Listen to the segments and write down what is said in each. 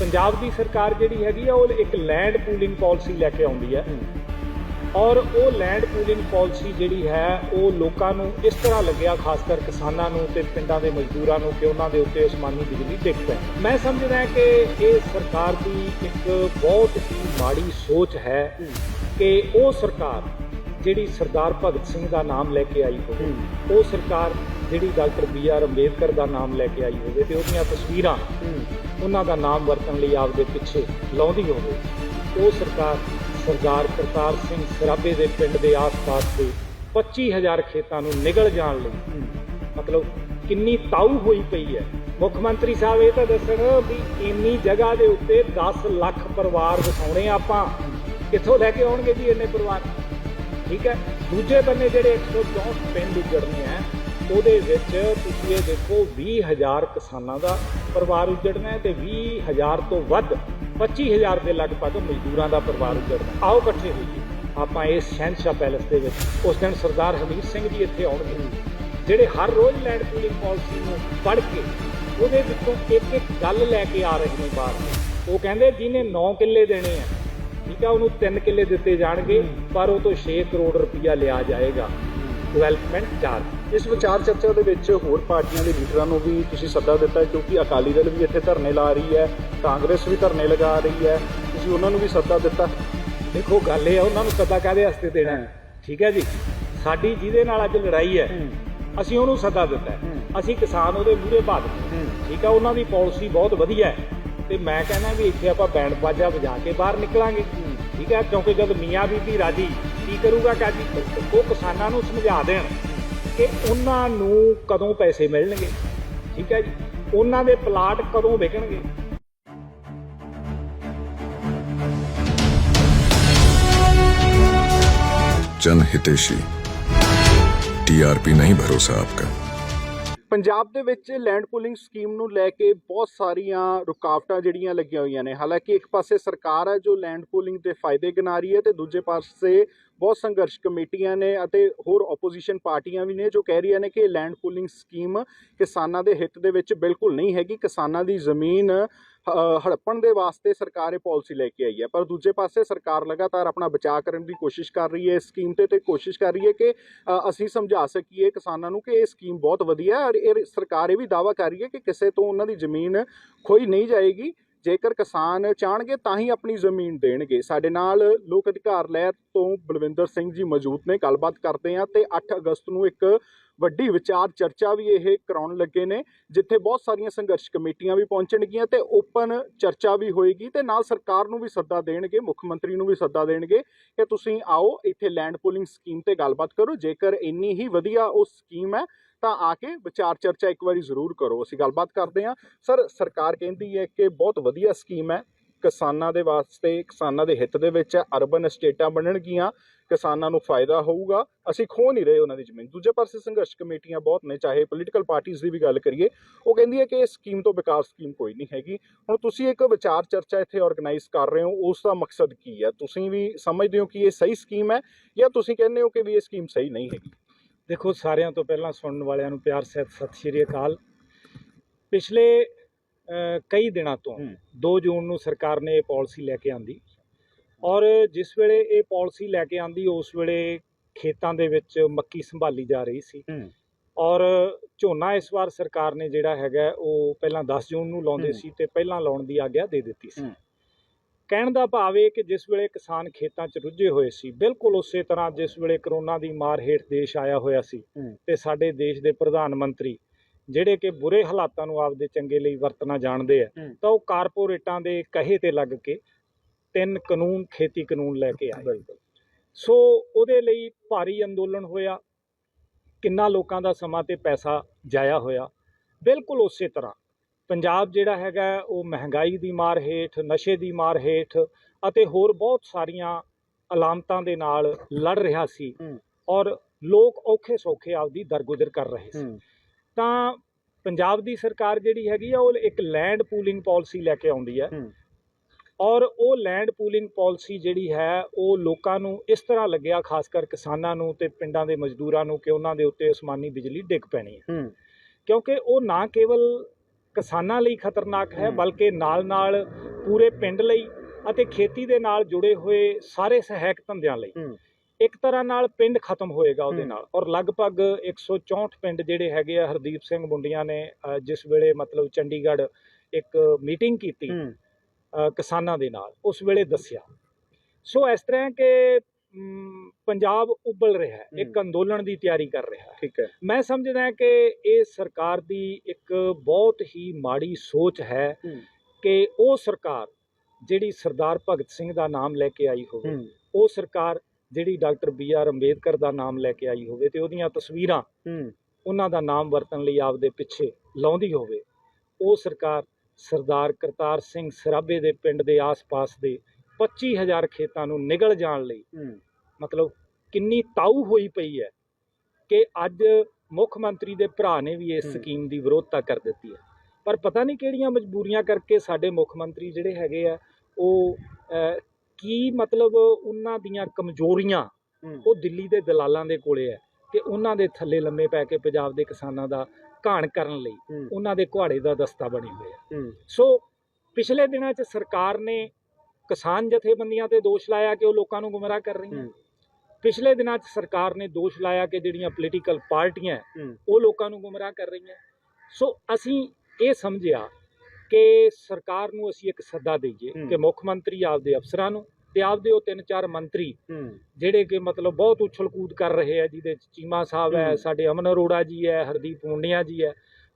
ਪੰਜਾਬ ਦੀ ਸਰਕਾਰ ਜਿਹੜੀ ਹੈਗੀ ਆ ਉਹ ਇੱਕ ਲੈਂਡ ਪੂਲਿੰਗ ਪਾਲਿਸੀ ਲੈ ਕੇ ਆਉਂਦੀ ਹੈ। ਔਰ ਉਹ ਲੈਂਡ ਪੂਲਿੰਗ ਪਾਲਿਸੀ ਜਿਹੜੀ ਹੈ ਉਹ ਲੋਕਾਂ ਨੂੰ ਇਸ ਤਰ੍ਹਾਂ ਲੱਗਿਆ ਖਾਸ ਕਰ ਕਿਸਾਨਾਂ ਨੂੰ ਤੇ ਪਿੰਡਾਂ ਦੇ ਮਜ਼ਦੂਰਾਂ ਨੂੰ ਕਿ ਉਹਨਾਂ ਦੇ ਉੱਤੇ ਅਸਮਾਨੀ ਬਿਜਲੀ ਡਿੱਗ ਪੈ ਮੈਂ ਸਮਝਦਾ ਕਿ ਇਹ ਸਰਕਾਰ ਦੀ ਇੱਕ ਬਹੁਤ ਹੀ ਮਾੜੀ ਸੋਚ ਹੈ ਕਿ ਉਹ ਸਰਕਾਰ ਜਿਹੜੀ ਸਰਦਾਰ ਭਗਤ ਸਿੰਘ ਦਾ ਨਾਮ ਲੈ ਕੇ ਆਈ ਹੋਵੇ ਉਹ ਸਰਕਾਰ ਜਿਹੜੀ ਡਾਕਟਰ ਬੀ ਆਰ ਅੰਬੇਦਕਰ ਦਾ ਨਾਮ ਲੈ ਕੇ ਆਈ ਹੋਵੇ ਤੇ ਉਹਦੀਆਂ ਤਸਵੀਰਾਂ ਉਹਨਾਂ ਦਾ ਨਾਮ ਵਰਤਣ ਲਈ ਆਪਦੇ ਪਿੱਛੇ ਲਾਉਂਦੀ ਹੋਵੇ। ਉਹ ਸਰਕਾਰ ਸਰਦਾਰ ਕਰਤਾਰ ਸਿੰਘ ਸਰਾਭੇ ਦੇ ਪਿੰਡ ਦੇ ਆਸ-ਪਾਸ ਦੇ 25000 ਖੇਤਾਂ ਨੂੰ ਨਿਗਲ ਜਾਣ ਲਈ ਮਤਲਬ ਕਿੰਨੀ ਤਾਊ ਹੋਈ ਪਈ ਹੈ। ਮੁੱਖ ਮੰਤਰੀ ਸਾਹਿਬ ਇਹ ਤਾਂ ਦੱਸਣ ਵੀ ਇੰਨੀ ਜਗ੍ਹਾ ਦੇ ਉੱਤੇ 10 ਲੱਖ ਪਰਿਵਾਰ ਵਸਾਉਣੇ ਆਪਾਂ। ਕਿੱਥੋਂ ਲੈ ਕੇ ਆਉਣਗੇ ਜੀ ਇੰਨੇ ਪਰਿਵਾਰ? ਠੀਕ ਹੈ। ਦੂਜੇ ਬੰਨੇ ਜਿਹੜੇ 164 ਪਿੰਡ ਉਜੜਨੇ ਆ ਉਹਦੇ ਵਿੱਚ ਤੁਸੀਂ ਇਹ ਦੇਖੋ 20000 ਕਿਸਾਨਾਂ ਦਾ ਪਰਿਵਾਰ ਉਜੜਨਾ ਹੈ ਤੇ 20000 ਤੋਂ ਵੱਧ 25000 ਦੇ ਲਗਭਗ ਮਜ਼ਦੂਰਾਂ ਦਾ ਪਰਿਵਾਰ ਉਜੜਨਾ ਆਓ ਇਕੱਠੇ ਹੋਈਏ। ਆਪਾਂ ਇਸ ਸ਼ਹਿਨਸ਼ਾਹ ਪੈਲੇਸ ਦੇ ਵਿੱਚ ਉਸ ਦਿਨ ਸਰਦਾਰ ਹਮੀਰ ਸਿੰਘ ਜੀ ਇੱਥੇ ਆਉਣਗੇ। ਜਿਹੜੇ ਹਰ ਰੋਜ਼ ਲੈਂਡ ਪੂਲਿੰਗ ਪਾਲਿਸੀ ਨੂੰ ਪੜ੍ਹ ਕੇ ਉਹਦੇ ਵਿੱਚੋਂ ਇੱਕ ਇੱਕ ਗੱਲ ਲੈ ਕੇ ਆ ਰਹੇ ਨੇ ਬਾਹਰ। ਉਹ ਕਹਿੰਦੇ ਜਿਹਨੇ 9 ਕਿੱਲੇ ਦੇਣੇ ਆ ਠੀਕ ਆ ਉਹਨੂੰ 3 ਕਿੱਲੇ ਦਿੱਤੇ ਜਾਣਗੇ ਪਰ ਉਹ ਤੋਂ 6 ਕਰੋੜ ਰੁਪਇਆ ਲਿਆ ਜਾਏਗਾ। ਡਿਵੈਲਪਮੈਂਟ ਚਾਰਜ ਇਸ ਵਿਚਾਰ ਚਰਚਾ ਦੇ ਵਿੱਚ ਹੋਰ ਪਾਰਟੀਆਂ ਦੇ ਲੀਡਰਾਂ ਨੂੰ ਵੀ ਤੁਸੀਂ ਸੱਦਾ ਦਿੱਤਾ ਹੈ ਕਿਉਂਕਿ ਅਕਾਲੀ ਦਲ ਵੀ ਇੱਥੇ ਧਰਨੇ ਲਾ ਰਹੀ ਹੈ ਕਾਂਗਰਸ ਵੀ ਧਰਨੇ ਲਗਾ ਰਹੀ ਹੈ। ਤੁਸੀਂ ਉਹਨਾਂ ਨੂੰ ਵੀ ਸੱਦਾ ਦਿੱਤਾ। ਦੇਖੋ ਗੱਲ ਇਹ ਆ ਉਹਨਾਂ ਨੂੰ ਸੱਦਾ ਕਾਹਦੇ ਵਾਸਤੇ ਦੇਣਾ ਹੈ? ਠੀਕ ਹੈ ਜੀ? ਸਾਡੀ ਜਿਹਦੇ ਨਾਲ ਅੱਜ ਲੜਾਈ ਹੈ ਅਸੀਂ ਉਹਨੂੰ ਸੱਦਾ ਦਿੱਤਾ ਹੈ। ਅਸੀਂ ਕਿਸਾਨ ਉਹਦੇ ਮੂਹਰੇ ਬਾਦ ਠੀਕ ਆ ਉਹਨਾਂ ਦੀ ਪਾਲਿਸੀ ਬਹੁਤ ਵਧੀਆ ਹੈ। ਤੇ ਮੈਂ ਕਹਿੰਦਾ ਵੀ ਇੱਥੇ ਆਪਾਂ ਬੈਂਡ ਬਾਜਾ ਵਜਾ ਕੇ ਬਾਹਰ ਨਿਕਲਾਂਗੇ। ਠੀਕ ਹੈ ਕਿਉਂਕਿ ਜਦ ਮੀਆਂ ਬੀਬੀ ਰਾਜੀ ਕੀ ਕਰੂਗਾ ਕਾਜੀ? ਉਹ ਕਿਸਾਨਾਂ ਨੂੰ ਸਮਝਾ ਦੇਣ। ਕਿ ਉਹਨਾਂ ਨੂੰ ਕਦੋਂ ਪੈਸੇ ਮਿਲਣਗੇ ਠੀਕ ਹੈ ਜੀ ਉਹਨਾਂ ਦੇ ਪਲਾਟ ਕਦੋਂ ਵਿਕਣਗੇ जन हितेशी टीआरपी नहीं भरोसा आपका ਪੰਜਾਬ ਦੇ ਵਿੱਚ ਲੈਂਡ ਪੂਲਿੰਗ ਸਕੀਮ ਨੂੰ ਲੈ ਕੇ ਬਹੁਤ ਸਾਰੀਆਂ ਰੁਕਾਵਟਾਂ ਜਿਹੜੀਆਂ ਲੱਗੀਆਂ ਹੋਈਆਂ ਨੇ। ਹਾਲਾਂਕਿ ਇੱਕ ਪਾਸੇ ਸਰਕਾਰ ਹੈ ਜੋ ਲੈਂਡ ਪੂਲਿੰਗ ਦੇ ਫਾਇਦੇ ਗਿਣਾ ਰਹੀ ਹੈ ਤੇ ਦੂਜੇ ਪਾਸੇ ਬਹੁਤ ਸੰਘਰਸ਼ ਕਮੇਟੀਆਂ ਨੇ ਅਤੇ ਹੋਰ ਆਪੋਜੀਸ਼ਨ ਪਾਰਟੀਆਂ ਵੀ ਨੇ ਜੋ ਕਹਿ ਰਹੀਆਂ ਨੇ ਕਿ ਇਹ ਲੈਂਡ ਪੂਲਿੰਗ ਸਕੀਮ ਕਿਸਾਨਾਂ ਦੇ ਹਿੱਤ ਦੇ ਵਿੱਚ ਬਿਲਕੁਲ ਨਹੀਂ ਹੈਗੀ। ਕਿਸਾਨਾਂ ਦੀ ਜ਼ਮੀਨ ਹੜੱਪਣ ਦੇ ਵਾਸਤੇ ਸਰਕਾਰ ਇਹ ਪਾਲਿਸੀ ਲੈ ਕੇ ਆਈ ਹੈ। ਪਰ ਦੂਜੇ ਪਾਸੇ ਸਰਕਾਰ ਲਗਾਤਾਰ ਆਪਣਾ ਬਚਾਅ ਕਰਨ ਦੀ ਕੋਸ਼ਿਸ਼ ਕਰ ਰਹੀ ਹੈ। ਇਸ ਸਕੀਮ ਤੇ ਤੇ ਕੋਸ਼ਿਸ਼ ਕਰ ਰਹੀ ਹੈ ਕਿ ਅਸੀਂ ਸਮਝਾ ਸਕੀਏ ਕਿਸਾਨਾਂ ਨੂੰ ਕਿ ਇਹ ਸਕੀਮ ਬਹੁਤ ਵਧੀਆ ਹੈ ਔਰ ਇਹ ਸਰਕਾਰ ਇਹ ਵੀ ਦਾਅਵਾ ਕਰ ਰਹੀ ਹੈ ਕਿ ਕਿਸੇ ਤੋਂ ਉਹਨਾਂ ਦੀ ਜ਼ਮੀਨ ਖੋਈ ਨਹੀਂ ਜਾਏਗੀ। ਜੇਕਰ ਕਿਸਾਨ ਚਾਹਣਗੇ ਤਾਂ ਹੀ ਆਪਣੀ ਜ਼ਮੀਨ ਦੇਣਗੇ। ਸਾਡੇ ਨਾਲ ਲੋਕ ਅਧਿਕਾਰ ਲਹਿਰ ਤੋਂ ਬਲਵਿੰਦਰ ਸਿੰਘ ਜੀ ਮੌਜੂਦ ਨੇ। ਗੱਲਬਾਤ ਕਰਦੇ ਆ ਤੇ 8 ਅਗਸਤ ਨੂੰ ਇੱਕ ਵੱਡੀ ਵਿਚਾਰ ਚਰਚਾ ਵੀ ਇਹ ਕਰਾਉਣ ਲੱਗੇ ਨੇ, ਜਿੱਥੇ ਬਹੁਤ ਸਾਰੀਆਂ ਸੰਘਰਸ਼ ਕਮੇਟੀਆਂ ਵੀ ਪਹੁੰਚਣਗੀਆਂ ਤੇ ਓਪਨ ਚਰਚਾ ਵੀ ਹੋਏਗੀ ਤੇ ਨਾਲ ਸਰਕਾਰ ਨੂੰ ਵੀ ਸੱਦਾ ਦੇਣਗੇ, ਮੁੱਖ ਮੰਤਰੀ ਨੂੰ ਵੀ ਸੱਦਾ ਦੇਣਗੇ ਕਿ ਤੁਸੀਂ ਆਓ, ਇੱਥੇ ਲੈਂਡ ਪੂਲਿੰਗ ਸਕੀਮ ਤੇ ਗੱਲਬਾਤ ਕਰੋ, ਜੇਕਰ ਇੰਨੀ ਹੀ ਵਧੀਆ ਉਹ ਸਕੀਮ ਹੈ, ਤਾਂ ਆ ਕੇ ਵਿਚਾਰ ਚਰਚਾ ਇੱਕ ਵਾਰੀ ਜ਼ਰੂਰ ਕਰੋ, ਅਸੀਂ ਗੱਲਬਾਤ ਕਰਦੇ ਹਾਂ। ਸਰ, ਸਰਕਾਰ ਕਹਿੰਦੀ ਹੈ ਕਿ ਬਹੁਤ ਵਧੀਆ ਸਕੀਮ ਹੈ ਕਿਸਾਨਾਂ ਦੇ ਵਾਸਤੇ, ਕਿਸਾਨਾਂ ਦੇ ਹਿੱਤ ਦੇ ਵਿੱਚ ਹੈ ਅਰਬਨ ਸਟੇਟਾਂ ਬਣਨਗੀਆਂ, ਕਿਸਾਨਾਂ ਨੂੰ ਫਾਇਦਾ ਹੋਊਗਾ। ਅਸੀਂ ਖੋ ਨਹੀਂ ਰਹੇ ਉਹਨਾਂ ਦੀ ਜ਼ਮੀਨ। ਦੂਜੇ ਪਾਸੇ ਸੰਘਰਸ਼ ਕਮੇਟੀਆਂ ਬਹੁਤ ਨੇ, ਚਾਹੇ ਪੋਲੀਟੀਕਲ ਪਾਰਟੀਆਂ ਦੀ ਵੀ ਗੱਲ ਕਰੀਏ। ਉਹ ਕਹਿੰਦੀ ਹੈ ਕਿ ਇਹ ਸਕੀਮ ਤੋਂ ਵਿਕਾਸ ਸਕੀਮ ਕੋਈ ਨਹੀਂ ਹੈਗੀ। ਹੁਣ ਤੁਸੀਂ ਇੱਕ ਵਿਚਾਰ ਚਰਚਾ ਇੱਥੇ ਆਰਗੇਨਾਈਜ਼ ਕਰ ਰਹੇ ਹੋ, ਉਸ ਦਾ ਮਕਸਦ ਕੀ ਹੈ? ਤੁਸੀਂ ਵੀ ਸਮਝਦੇ ਹੋ ਕਿ ਇਹ ਸਹੀ ਸਕੀਮ ਹੈ ਜਾਂ ਤੁਸੀਂ ਕਹਿੰਦੇ ਹੋ ਕਿ ਵੀ ਇਹ ਸਕੀਮ ਸਹੀ ਨਹੀਂ ਹੈਗੀ? ਦੇਖੋ, ਸਾਰਿਆਂ ਤੋਂ ਪਹਿਲਾਂ ਸੁਣਨ ਵਾਲਿਆਂ ਨੂੰ ਪਿਆਰ ਸਹਿਤ ਸਤਿ ਸ਼੍ਰੀ ਅਕਾਲ। ਪਿਛਲੇ ਕਈ ਦਿਨਾਂ ਤੋਂ ਹੂੰ। 2 ਜੂਨ ਨੂੰ ਸਰਕਾਰ ਨੇ ਇਹ ਪਾਲਿਸੀ ਲੈ ਕੇ ਆਂਦੀ ਔਰ ਜਿਸ ਵੇਲੇ ਇਹ ਪਾਲਿਸੀ ਲੈ ਕੇ ਆਂਦੀ ਉਸ ਵੇਲੇ ਖੇਤਾਂ ਦੇ ਵਿੱਚ ਮੱਕੀ ਸੰਭਾਲੀ ਜਾ ਰਹੀ ਸੀ। ਔਰ ਝੋਨਾ ਇਸ ਵਾਰ ਸਰਕਾਰ ਨੇ ਜਿਹੜਾ ਹੈਗਾ ਉਹ ਪਹਿਲਾਂ 10 ਜੂਨ ਨੂੰ ਲਾਉਂਦੇ। ਸੀ ਤੇ ਪਹਿਲਾਂ ਲਾਉਣ ਦੀ ਆਗਿਆ ਦੇ ਦਿੱਤੀ ਸੀ। ਕਹਿਣ ਦਾ ਭਾਵ ਇਹ ਕਿ ਜਿਸ ਵੇਲੇ ਕਿਸਾਨ ਖੇਤਾਂ 'ਚ ਰੁੱਝੇ ਹੋਏ ਸੀ ਬਿਲਕੁਲ ਉਸੇ ਤਰ੍ਹਾਂ ਜਿਸ ਵੇਲੇ ਕਰੋਨਾ ਦੀ ਮਾਰ ਹੇਠ ਦੇਸ਼ ਆਇਆ ਹੋਇਆ ਸੀ। ਤੇ ਸਾਡੇ ਦੇਸ਼ ਦੇ ਪ੍ਰਧਾਨ ਮੰਤਰੀ ਜਿਹੜੇ ਕਿ ਬੁਰੇ ਹਾਲਾਤਾਂ ਨੂੰ ਆਪਦੇ ਚੰਗੇ ਲਈ ਵਰਤਣਾ ਜਾਣਦੇ ਆ। ਤਾਂ ਉਹ ਕਾਰਪੋਰੇਟਾਂ ਦੇ ਕਹੇ ਤੇ ਲੱਗ ਕੇ ਤਿੰਨ ਕਾਨੂੰਨ ਖੇਤੀ ਕਾਨੂੰਨ ਲੈ ਕੇ ਆਏ। ਸੋ ਉਹਦੇ ਲਈ ਭਾਰੀ ਅੰਦੋਲਨ ਹੋਇਆ ਕਿੰਨਾ ਲੋਕਾਂ ਦਾ ਸਮਾਂ ਤੇ ਪੈਸਾ ਜਾਇਆ ਹੋਇਆ। ਬਿਲਕੁਲ ਉਸੇ ਤਰ੍ਹਾਂ ਪੰਜਾਬ ਜਿਹੜਾ ਹੈਗਾ ਉਹ ਮਹਿੰਗਾਈ ਦੀ ਮਾਰ ਹੇਠ ਨਸ਼ੇ ਦੀ ਮਾਰ ਹੇਠ ਅਤੇ ਹੋਰ ਬਹੁਤ ਸਾਰੀਆਂ ਅਲਾਮਤਾਂ ਦੇ ਨਾਲ ਲੜ ਰਿਹਾ ਸੀ। ਔਰ ਲੋਕ ਔਖੇ ਸੌਖੇ ਆਪਦੀ ਦਰਗੁਜ਼ਰ ਕਰ ਰਹੇ ਸੀ। ਤਾਂ ਪੰਜਾਬ ਦੀ ਸਰਕਾਰ ਜਿਹੜੀ ਹੈਗੀ ਆ ਉਹ ਇੱਕ ਲੈਂਡ ਪੂਲਿੰਗ ਪਾਲਿਸੀ ਲੈ ਕੇ ਆਉਂਦੀ ਹੈ। ਔਰ ਉਹ ਲੈਂਡ ਪੂਲਿੰਗ ਪਾਲਿਸੀ ਜਿਹੜੀ ਹੈ ਉਹ ਲੋਕਾਂ ਨੂੰ ਇਸ ਤਰ੍ਹਾਂ ਲੱਗਿਆ ਖਾਸ ਕਰ ਕਿਸਾਨਾਂ ਨੂੰ ਤੇ ਪਿੰਡਾਂ ਦੇ ਮਜ਼ਦੂਰਾਂ ਨੂੰ ਕਿ ਉਹਨਾਂ ਦੇ ਉੱਤੇ ਅਸਮਾਨੀ ਬਿਜਲੀ ਡਿੱਗ ਪੈਣੀ ਹੈ ਕਿਉਂਕਿ ਉਹ ਨਾ ਕੇਵਲ ਕਿਸਾਨਾਂ ਲਈ ਖਤਰਨਾਕ ਹੈ। ਬਲਕਿ ਨਾਲ-ਨਾਲ ਪੂਰੇ ਪਿੰਡ ਲਈ ਅਤੇ ਖੇਤੀ ਦੇ ਨਾਲ ਜੁੜੇ ਹੋਏ ਸਾਰੇ ਸਹਾਇਕ ਧੰਦਿਆਂ ਲਈ। ਇੱਕ ਤਰ੍ਹਾਂ ਨਾਲ ਪਿੰਡ ਖਤਮ ਹੋਏਗਾ ਉਹਦੇ। ਨਾਲ ਔਰ ਲਗਭਗ 164 ਪਿੰਡ ਜਿਹੜੇ ਹੈਗੇ ਆ ਹਰਦੀਪ ਸਿੰਘ ਮੁੰਡੀਆਂ ਨੇ ਜਿਸ ਵੇਲੇ ਮਤਲਬ ਚੰਡੀਗੜ੍ਹ ਇੱਕ ਮੀਟਿੰਗ ਕੀਤੀ ਕਿਸਾਨਾਂ ਦੇ ਨਾਲ ਉਸ ਵੇਲੇ ਦੱਸਿਆ ਸੋ ਇਸ ਤਰ੍ਹਾਂ ਕਿ ਪੰਜਾਬ ਉਬਲ ਰਿਹਾ ਹੈ ਇੱਕ। ਅੰਦੋਲਨ ਦੀ ਤਿਆਰੀ ਕਰ ਰਿਹਾ ਹੈ ਠੀਕ ਹੈ ਮੈਂ ਸਮਝਦਾ ਹਾਂ ਕਿ ਇਹ ਸਰਕਾਰ ਦੀ ਇੱਕ ਬਹੁਤ ਹੀ ਮਾੜੀ ਸੋਚ ਹੈ। ਕਿ ਉਹ ਸਰਕਾਰ ਜਿਹੜੀ ਸਰਦਾਰ ਭਗਤ ਸਿੰਘ ਦਾ ਨਾਮ ਲੈ ਕੇ ਆਈ ਹੋਵੇ ਉਹ ਸਰਕਾਰ ਜਿਹੜੀ ਡਾਕਟਰ ਬੀ ਆਰ ਅੰਬੇਦਕਰ ਦਾ ਨਾਮ ਲੈ ਕੇ ਆਈ ਹੋਵੇ ਤੇ ਉਹਦੀਆਂ ਤਸਵੀਰਾਂ ਹੂੰ। ਉਹਨਾਂ ਦਾ ਨਾਮ ਵਰਤਣ ਲਈ ਆਪਦੇ ਪਿੱਛੇ ਲਾਉਂਦੀ ਹੋਵੇ ਉਹ ਸਰਕਾਰ ਸਰਦਾਰ ਕਰਤਾਰ ਸਿੰਘ ਸਰਾਭੇ ਦੇ ਪਿੰਡ ਦੇ ਆਸ-ਪਾਸ ਦੇ 25000 ਖੇਤਾਂ ਨੂੰ ਨਿਗਲ ਜਾਣ ਲਈ ਹੂੰ। ਮਤਲਬ ਕਿੰਨੀ ਤਾਊ ਹੋਈ ਪਈ ਹੈ ਕਿ ਅੱਜ ਮੁੱਖ ਮੰਤਰੀ ਦੇ ਭਰਾ ਨੇ ਵੀ ਇਸ। ਸਕੀਮ ਦੀ ਵਿਰੋਧਤਾ ਕਰ ਦਿੱਤੀ ਹੈ। ਪਰ ਪਤਾ ਨਹੀਂ ਕਿਹੜੀਆਂ ਮਜਬੂਰੀਆਂ ਕਰਕੇ ਸਾਡੇ ਮੁੱਖ ਮੰਤਰੀ ਜਿਹੜੇ ਹੈਗੇ ਆ ਉਹ ਕੀ ਮਤਲਬ ਉਹਨਾਂ ਦੀਆਂ ਕਮਜ਼ੋਰੀਆਂ ਉਹ ਦਿੱਲੀ ਦੇ ਦਲਾਲਾਂ ਦੇ ਕੋਲੇ ਹੈ ਕਿ ਉਹਨਾਂ ਦੇ ਥੱਲੇ ਲੰਮੇ ਪੈ ਕੇ ਪੰਜਾਬ ਦੇ ਕਿਸਾਨਾਂ ਦਾ ਘਾਣ ਕਰਨ ਲਈ ਉਹਨਾਂ ਦੇ ਘੁਆੜੇ ਦਾ ਦਸਤਾ ਬਣੇ ਹੋਏ ਆ ਸੋ ਪਿਛਲੇ ਦਿਨਾਂ 'ਚ ਸਰਕਾਰ ਨੇ ਕਿਸਾਨ ਜਥੇਬੰਦੀਆਂ ਤੇ ਦੋਸ਼ ਲਾਇਆ ਕਿ ਉਹ ਲੋਕਾਂ ਨੂੰ ਗੁੰਮਰਾਹ ਕਰ ਰਹੀਆਂ। ਪਿਛਲੇ ਦਿਨਾਂ 'ਚ ਸਰਕਾਰ ਨੇ ਦੋਸ਼ ਲਾਇਆ ਕਿ ਜਿਹੜੀਆਂ ਪੋਲੀਟੀਕਲ ਪਾਰਟੀਆਂ ਉਹ ਲੋਕਾਂ ਨੂੰ ਗੁੰਮਰਾਹ ਕਰ ਰਹੀਆਂ ਸੋ ਅਸੀਂ ਇਹ ਸਮਝਿਆ ਕਿ ਸਰਕਾਰ ਨੂੰ ਅਸੀਂ ਇੱਕ ਸੱਦਾ ਦਈਏ। ਕਿ ਮੁੱਖ ਮੰਤਰੀ ਆਪਦੇ ਅਫਸਰਾਂ ਨੂੰ ਤੇ ਆਪਦੇ ਉਹ ਤਿੰਨ ਚਾਰ ਮੰਤਰੀ ਜਿਹੜੇ ਕਿ ਮਤਲਬ ਬਹੁਤ ਉਛਲ ਕੂਦ ਕਰ ਰਹੇ ਆ ਜਿਹਦੇ 'ਚ ਚੀਮਾ ਸਾਹਿਬ ਹੈ। ਸਾਡੇ ਅਮਨ ਅਰੋੜਾ ਜੀ ਹੈ ਹਰਦੀਪ ਮੁੰਡਿਆ ਜੀ ਹੈ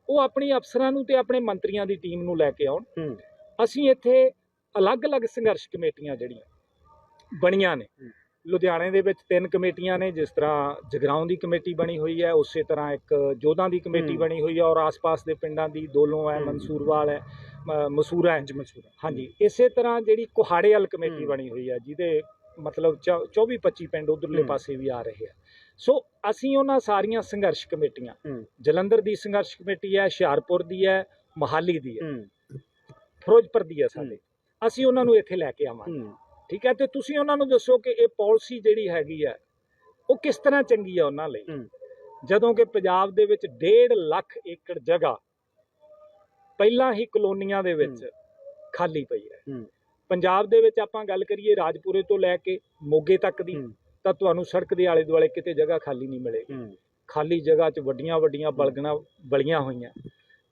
ਉਹ ਆਪਣੀ ਅਫਸਰਾਂ ਨੂੰ ਤੇ ਆਪਣੇ ਮੰਤਰੀਆਂ ਦੀ ਟੀਮ ਨੂੰ ਲੈ ਕੇ ਆਉਣ ਅਸੀਂ ਇੱਥੇ ਅਲੱਗ-ਅਲੱਗ ਸੰਘਰਸ਼ ਕਮੇਟੀਆਂ ਜਿਹੜੀਆਂ ਬਣੀਆਂ ਨੇ। ਲੁਧਿਆਣੇ ਦੇ ਵਿੱਚ ਤਿੰਨ ਕਮੇਟੀਆਂ ਨੇ ਜਿਸ ਤਰ੍ਹਾਂ ਜਗਰਾਉਂ ਦੀ ਕਮੇਟੀ ਬਣੀ ਹੋਈ ਹੈ ਉਸੇ ਤਰ੍ਹਾਂ ਇੱਕ ਜੋਧਾਂ ਦੀ ਕਮੇਟੀ। ਬਣੀ ਹੋਈ ਹੈ ਔਰ ਆਸ-ਪਾਸ ਦੇ ਪਿੰਡਾਂ ਦੀ ਦੋਲੋਂ ਹੈ। ਮਨਸੂਰਵਾਲ ਹੈ ਮਸੂਰਾ ਹੈ ਹਾਂਜੀ ਇਸੇ ਤਰ੍ਹਾਂ ਜਿਹੜੀ ਕੁਹਾੜੇ ਵਾਲ ਕਮੇਟੀ। ਬਣੀ ਹੋਈ ਹੈ ਜਿਹਦੇ ਮਤਲਬ 24 25 ਪਿੰਡ ਉਧਰਲੇ। ਪਾਸੇ ਵੀ ਆ ਰਹੇ ਆ ਸੋ ਅਸੀਂ ਉਹਨਾਂ ਸਾਰੀਆਂ ਸੰਘਰਸ਼ ਕਮੇਟੀਆਂ ਜਲੰਧਰ ਦੀ ਸੰਘਰਸ਼ ਕਮੇਟੀ ਹੈ ਹੁਸ਼ਿਆਰਪੁਰ ਦੀ ਹੈ ਮੋਹਾਲੀ ਦੀ ਹੈ। ਫਿਰੋਜ਼ਪੁਰ ਦੀ ਹੈ ਸਾਡੇ। ਅਸੀਂ ਉਹਨਾਂ ਨੂੰ ਇੱਥੇ ਲੈ ਕੇ ਆਵਾਂਗੇ। ਠੀਕ ਹੈ? ਤੇ ਤੁਸੀਂ ਉਹਨਾਂ ਨੂੰ ਦੱਸੋ ਕਿ ਇਹ ਪਾਲਿਸੀ ਜਿਹੜੀ ਹੈਗੀ ਹੈ ਉਹ ਕਿਸ ਤਰ੍ਹਾਂ ਚੰਗੀ ਹੈ ਉਹਨਾਂ ਲਈ। ਜਦੋਂ ਕਿ ਪੰਜਾਬ ਦੇ ਵਿੱਚ 1.5 ਲੱਖ ਏਕੜ ਜਗ੍ਹਾ ਪਹਿਲਾਂ ਹੀ ਕਲੋਨੀਆਂ ਦੇ ਵਿੱਚ ਖਾਲੀ ਪਈ ਹੈ। ਪੰਜਾਬ ਦੇ ਵਿੱਚ ਆਪਾਂ ਗੱਲ ਕਰੀਏ ਰਾਜਪੁਰੇ ਤੋਂ ਲੈ ਕੇ ਮੋਗੇ ਤੱਕ ਦੀ। ਤਾਂ ਤੁਹਾਨੂੰ ਸੜਕ ਦੇ ਆਲੇ ਦੁਆਲੇ ਕਿਤੇ ਜਗ੍ਹਾ ਖਾਲੀ ਨਹੀਂ ਮਿਲੇਗੀ। ਖਾਲੀ ਜਗ੍ਹਾ 'ਚ ਵੱਡੀਆਂ ਵੱਡੀਆਂ ਬਲਗਣਾ ਬਲੀਆਂ ਹੋਈਆਂ।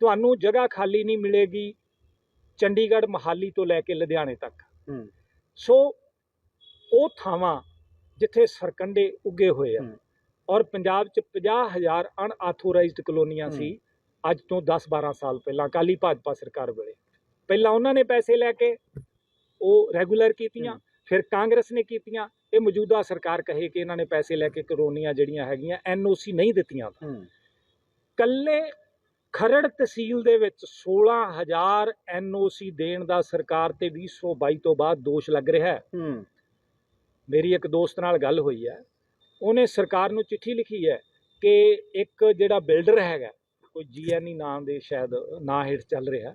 ਤੁਹਾਨੂੰ ਜਗ੍ਹਾ ਖਾਲੀ ਨਹੀਂ ਮਿਲੇਗੀ ਚੰਡੀਗੜ੍ਹ ਮਹਾਲੀ ਤੋਂ ਲੈ ਕੇ ਲੁਧਿਆਣੇ ਤੱਕ। ਸੋ ਉਹ ਥਾਵਾਂ ਜਿੱਥੇ ਸਰਕੰਡੇ ਉੱਗੇ ਹੋਏ ਆ। ਔਰ ਪੰਜਾਬ 'ਚ 50000 ਅਨਆਥੋਰਾਈਜ਼ਡ ਕਲੋਨੀਆਂ ਸੀ ਅੱਜ ਤੋਂ 10-12 ਸਾਲ ਪਹਿਲਾਂ ਕਾਲੀ ਭਾਜਪਾ ਸਰਕਾਰ ਵੇਲੇ। ਪਹਿਲਾਂ ਉਹਨਾਂ ਨੇ ਪੈਸੇ ਲੈ ਕੇ ਉਹ ਰੈਗੂਲਰ ਕੀਤੀਆਂ। ਫਿਰ ਕਾਂਗਰਸ ਨੇ ਕੀਤੀਆਂ ਇਹ ਮੌਜੂਦਾ ਸਰਕਾਰ ਕਹੇ ਕਿ ਇਹਨਾਂ ਨੇ ਪੈਸੇ ਲੈ ਕੇ ਕਲੋਨੀਆਂ ਜਿਹੜੀਆਂ ਹੈਗੀਆਂ ਐਨਓਸੀ ਨਹੀਂ ਦਿੱਤੀਆਂ। ਕੱਲੇ ਖਰੜ ਤਹਿਸੀਲ ਦੇ ਵਿੱਚ 16000 ਐਨਓਸੀ ਦੇਣ ਦਾ ਸਰਕਾਰ ਤੇ 2022 ਤੋਂ ਬਾਅਦ ਦੋਸ਼ ਲੱਗ ਰਿਹਾ ਹੈ। ਮੇਰੀ ਇੱਕ ਦੋਸਤ ਨਾਲ ਗੱਲ ਹੋਈ ਹੈ। ਉਹਨੇ ਸਰਕਾਰ ਨੂੰ ਚਿੱਠੀ ਲਿਖੀ ਹੈ ਕਿ ਇੱਕ ਜਿਹੜਾ ਬਿਲਡਰ ਹੈਗਾ ਕੋਈ ਜੀਐਨਈ ਨਾਮ ਦੇ ਸ਼ਾਇਦ ਨਾਂ ਹੇਠ ਚੱਲ ਰਿਹਾ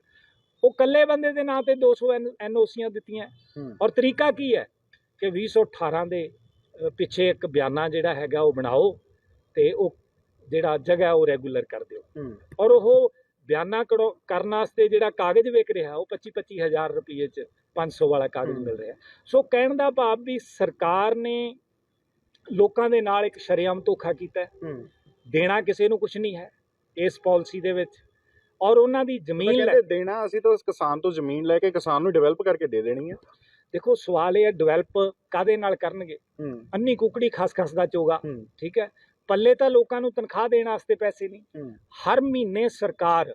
ਉਹ ਇਕੱਲੇ ਬੰਦੇ ਦੇ ਨਾਂ ਤੇ 200 ਐਨਓਸੀਆਂ ਦਿੱਤੀਆਂ। ਔਰ ਤਰੀਕਾ ਕੀ ਹੈ ਕਿ 2018 ਦੇ ਪਿੱਛੇ ਇੱਕ ਬਿਆਨਾ ਜਿਹੜਾ ਹੈਗਾ ਉਹ ਬਣਾਓ ਤੇ ਉਹ ਜਿਹੜਾ ਜਗ੍ਹਾ ਉਹ ਰੈਗੂਲਰ ਕਰ ਦਿਓ ਔਰ ਉਹ ਬਿਆਨਾ ਕਰੋ ਕਰਨ ਵਾਸਤੇ ਜਿਹੜਾ ਕਾਗਜ਼ ਵਿਕ ਰਿਹਾ ਉਹ 25 25000 ਰੁਪਏ ਚ 500 ਵਾਲਾ ਕਾਗਜ਼। ਮਿਲ ਰਿਹਾ। ਸੋ ਕਹਿਣ ਦਾ ਭਾਵ ਵੀ ਸਰਕਾਰ ਨੇ ਲੋਕਾਂ ਦੇ ਨਾਲ ਇੱਕ ਸ਼ਰੇਆਮ ਧੋਖਾ ਕੀਤਾ ਦੇਣਾ ਕਿਸੇ ਨੂੰ ਕੁਝ ਨਹੀਂ ਹੈ ਇਸ ਪਾਲਿਸੀ ਦੇ ਵਿੱਚ। ਔਰ ਉਹਨਾਂ ਦੀ ਜ਼ਮੀਨ ਲੈ ਦੇਣਾ ਅਸੀਂ ਤਾਂ ਕਿਸਾਨ ਤੋਂ ਜ਼ਮੀਨ ਲੈ ਕੇ ਕਿਸਾਨ ਨੂੰ ਡਿਵੈਲਪ ਕਰਕੇ ਦੇ ਦੇਣੀ ਹੈ ਦੇਖੋ ਸਵਾਲ ਇਹ ਹੈ ਡਿਵੈਲਪ ਕਾਦੇ ਨਾਲ ਕਰਨਗੇ? ਅੰਨੀ ਕੁਕੜੀ ਖਸ ਖਸ ਦਾ ਚੋਗਾ ਠੀਕ ਹੈ? ਪੱਲੇ ਤਾਂ ਲੋਕਾਂ ਨੂੰ ਤਨਖਾਹ ਦੇਣ ਵਾਸਤੇ ਪੈਸੇ ਨਹੀਂ। ਹਰ ਮਹੀਨੇ ਸਰਕਾਰ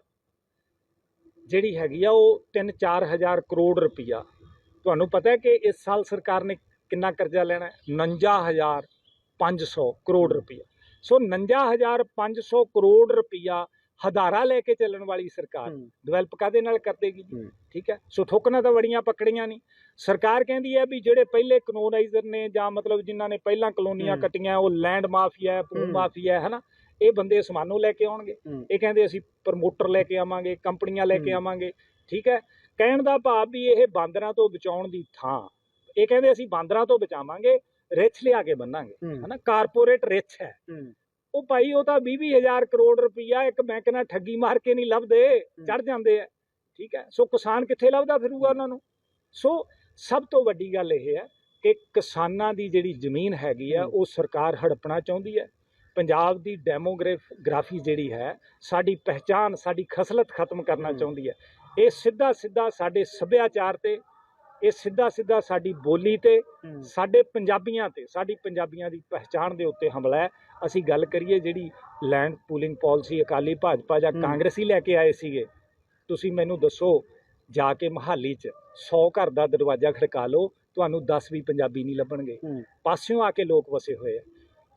ਜਿਹੜੀ ਹੈਗੀ ਆ ਉਹ 3-4 ਹਜ਼ਾਰ ਕਰੋੜ ਰੁਪਈਆ। ਤੁਹਾਨੂੰ ਪਤਾ ਹੈ ਕਿ ਇਸ ਸਾਲ ਸਰਕਾਰ ਨੇ ਕਿੰਨਾ ਕਰਜ਼ਾ ਲੈਣਾ ਹੈ? 59500 ਕਰੋੜ ਰੁਪਈਆ। ਸੋ 59500 ਕਰੋੜ ਰੁਪਈਆ ਹਦਾਰਾ ਲੈ ਕੇ ਚੱਲਣ ਵਾਲੀ ਸਰਕਾਰ ਡਿਵੈਲਪ ਕਾਦੇ ਨਾਲ ਕਰ ਦੇਗੀ ਜੀ? ਹੂੰ। ਠੀਕ ਹੈ? ਸੋ ਥੁੱਕਣਾ ਤਾਂ ਬੜੀਆਂ ਪਕੜੀਆਂ ਨਹੀਂ। ਸਰਕਾਰ ਕਹਿੰਦੀ ਹੈ ਵੀ ਜਿਹੜੇ ਪਹਿਲੇ ਕਲੋਨਾਈਜ਼ਰ ਨੇ ਜਾਂ ਮਤਲਬ ਜਿਨ੍ਹਾਂ ਨੇ ਪਹਿਲਾਂ ਕਲੋਨੀਆਂ। ਕੱਟੀਆਂ ਉਹ ਲੈਂਡ ਮਾਫੀਆ ਹੈ ਭੂ। ਮਾਫੀਆ ਹੈ ਹਨਾ? ਇਹ ਬੰਦੇ ਸਮਾਨੋਂ ਲੈ ਕੇ ਆਉਣਗੇ। ਇਹ ਕਹਿੰਦੇ ਅਸੀਂ ਪ੍ਰਮੋਟਰ ਲੈ ਕੇ ਆਵਾਂਗੇ ਕੰਪਨੀਆਂ ਲੈ ਕੇ। ਆਵਾਂਗੇ ਠੀਕ ਹੈ? ਕਹਿਣ ਦਾ ਭਾਵ ਵੀ ਇਹ ਬਾਂਦਰਾਂ ਤੋਂ ਬਚਾਉਣ ਦੀ ਥਾਂ। ਇਹ ਕਹਿੰਦੇ ਅਸੀਂ ਬਾਂਦਰਾਂ ਤੋਂ ਬਚਾਵਾਂਗੇ ਰਿੱਛ ਲਿਆ ਕੇ ਬੰਨਾਂਗੇ ਹਨਾ? ਕਾਰਪੋਰੇਟ ਰਿੱਛ ਹੂੰ। ਉਹ ਭਾਈ ਉਹ ਤਾਂ 20000 ਕਰੋੜ ਰੁਪਈਆ ਇੱਕ ਬੈਂਕ ਨਾਲ ਠੱਗੀ ਮਾਰ ਕੇ ਨਹੀਂ ਲੱਭਦੇ ਚੜ ਜਾਂਦੇ ਆ। ਠੀਕ ਹੈ? ਸੋ ਕਿਸਾਨ ਕਿੱਥੇ ਲੱਭਦਾ ਫਿਰੂਗਾ ਉਹਨਾਂ ਨੂੰ? ਸੋ ਸਭ ਤੋਂ ਵੱਡੀ ਗੱਲ ਇਹ ਹੈ ਕਿ ਕਿਸਾਨਾਂ ਦੀ ਜਿਹੜੀ ਜ਼ਮੀਨ ਹੈਗੀ ਆ ਉਹ ਸਰਕਾਰ ਹੜਪਣਾ ਚਾਹੁੰਦੀ ਹੈ। ਪੰਜਾਬ ਦੀ ਡੈਮੋਗ੍ਰਾਫੀ ਜਿਹੜੀ ਹੈ ਸਾਡੀ ਪਹਿਚਾਨ ਸਾਡੀ ਖਸਲਤ ਖਤਮ ਕਰਨਾ। ਚਾਹੁੰਦੀ ਹੈ। ਇਹ ਸਿੱਧਾ ਸਿੱਧਾ ਸਾਡੇ ਸੱਭਿਆਚਾਰ ਤੇ ਇਹ ਸਿੱਧਾ ਸਿੱਧਾ ਸਾਡੀ ਬੋਲੀ ਤੇ ਸਾਡੇ ਪੰਜਾਬੀਆਂ ਤੇ ਸਾਡੀ ਪੰਜਾਬੀਆਂ ਦੀ ਪਹਿਚਾਣ ਦੇ ਉੱਤੇ ਹਮਲਾ ਹੈ। ਅਸੀਂ ਗੱਲ ਕਰੀਏ ਜਿਹੜੀ land pooling policy Akali Bhajpa ਜਾਂ। ਕਾਂਗਰਸੀ ਲੈ ਕੇ ਆਏ ਸੀਗੇ। ਤੁਸੀਂ ਮੈਨੂੰ ਦੱਸੋ ਜਾ ਕੇ ਮਹਾਲੀ 'ਚ 100 ਘਰ ਦਾ ਦਰਵਾਜ਼ਾ ਖੜਕਾ ਲਓ ਤੁਹਾਨੂੰ 10 ਵੀ ਪੰਜਾਬੀ ਨਹੀਂ ਲੱਭਣਗੇ। ਪਾਸਿਓਂ ਆ ਕੇ ਲੋਕ ਵਸੇ ਹੋਏ ਆ।